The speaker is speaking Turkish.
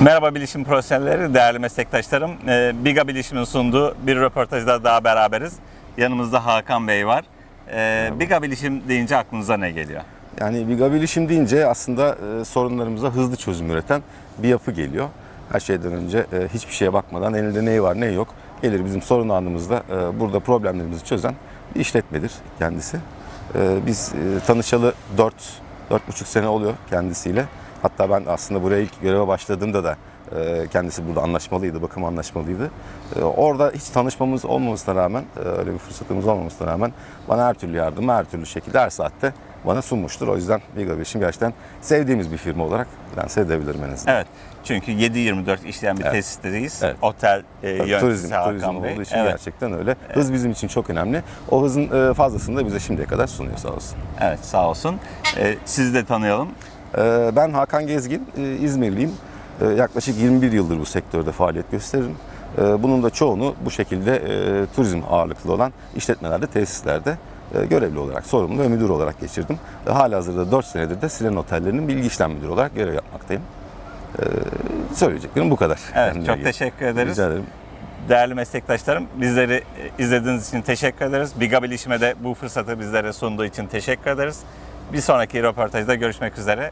Merhaba bilişim profesyonelleri, değerli meslektaşlarım. Ee, Biga Bilişim'in sunduğu bir röportajda daha beraberiz. Yanımızda Hakan Bey var. Ee, Biga Bilişim deyince aklınıza ne geliyor? Yani Biga Bilişim deyince aslında e, sorunlarımıza hızlı çözüm üreten bir yapı geliyor. Her şeyden önce e, hiçbir şeye bakmadan elinde neyi var neyi yok gelir bizim sorun anımızda e, burada problemlerimizi çözen bir işletmedir kendisi. Biz tanışalı 4 4,5 sene oluyor kendisiyle. Hatta ben aslında buraya ilk göreve başladığımda da e, kendisi burada anlaşmalıydı, bakım anlaşmalıydı. E, Orada hiç tanışmamız olmamasına rağmen, e, öyle bir fırsatımız olmamasına rağmen bana her türlü yardımı her türlü şekilde her saatte bana sunmuştur. O yüzden Biga Bilişim gerçekten sevdiğimiz bir firma olarak lanse edebilirim en azından. Evet. Çünkü 7-24 işleyen bir Evet. tesisteyiz. Evet. Otel e, yöneticisi turizm, Hakan turizm Bey. olduğu için evet. gerçekten öyle. Hız bizim için çok önemli. O hızın fazlasını da bize şimdiye kadar sunuyor sağ olsun. evet, sağ olsun. Ee, sizi de tanıyalım. Ee, Ben Hakan Gezgin, e, İzmirliyim. Ee, Yaklaşık 21 yıldır bu sektörde faaliyet gösteririm. Ee, Bunun da çoğunu bu şekilde e, turizm ağırlıklı olan işletmelerde, tesislerde e, görevli olarak, sorumlu ve müdür olarak geçirdim. Halihazırda 4 senedir de Siren Otellerinin bilgi işlem müdürü olarak görev yapmaktayım. Söyleyeceklerim bu kadar. Evet, çok ilgili. teşekkür ederiz. Rica ederim. Değerli meslektaşlarım, bizleri izlediğiniz için teşekkür ederiz. Biga Bilişim'e de bu fırsatı bizlere sunduğu için teşekkür ederiz. Bir sonraki röportajda görüşmek üzere.